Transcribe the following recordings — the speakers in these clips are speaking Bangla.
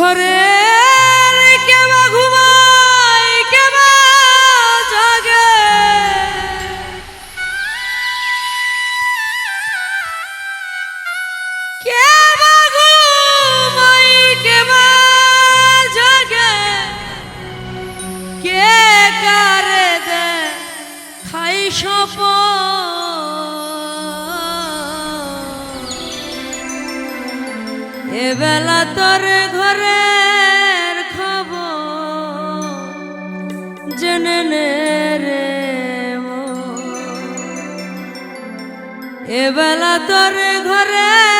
ঘরে কেবা ঘুমায় কেবা জাগে। কেবা ঘুমায় কেবা জাগে। কে কারে দে খাই সপন। তোর ঘরের খবর জেনে রে এবেলা তোর ঘরের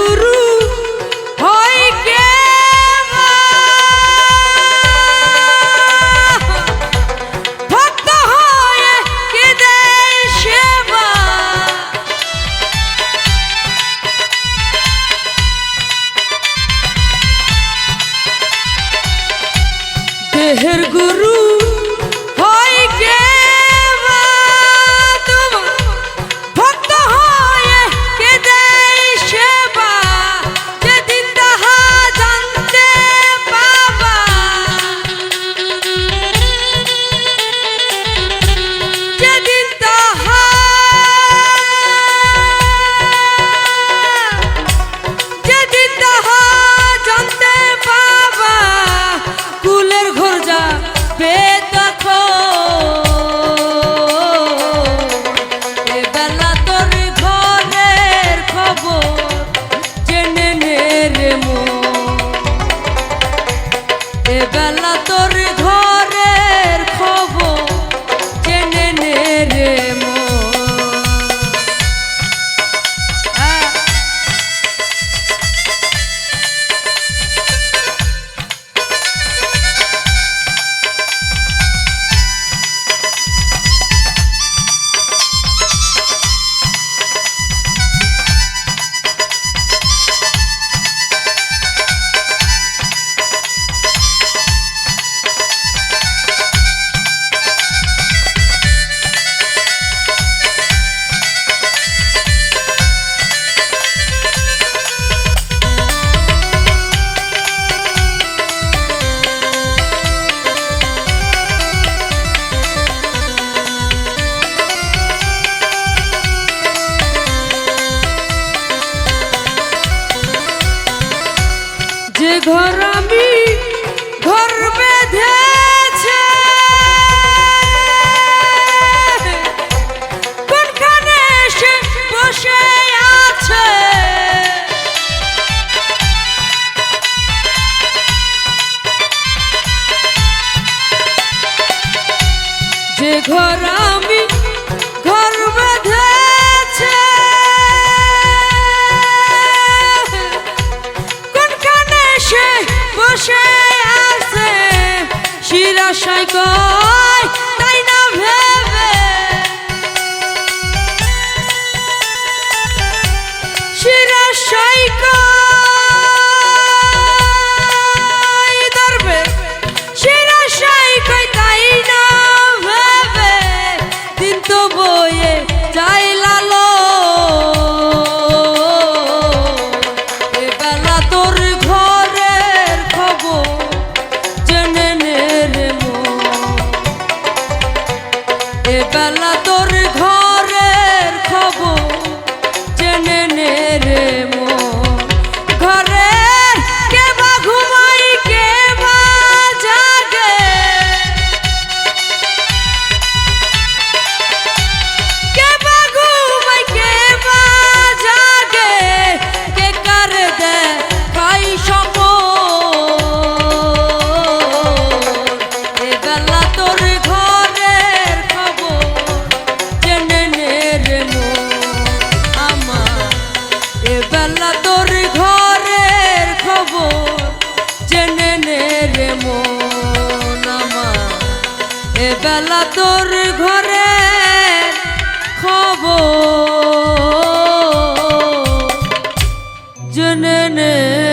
guru যে ঘর আমি ঘর বেঁধেছে। কোনখানে সে বসে আছে? যে ঘর পাশে আছে শিরাশাই কয় তাই না ভেবে? শিরাশাই এবেলা তোর ঘরে খব জনে নে।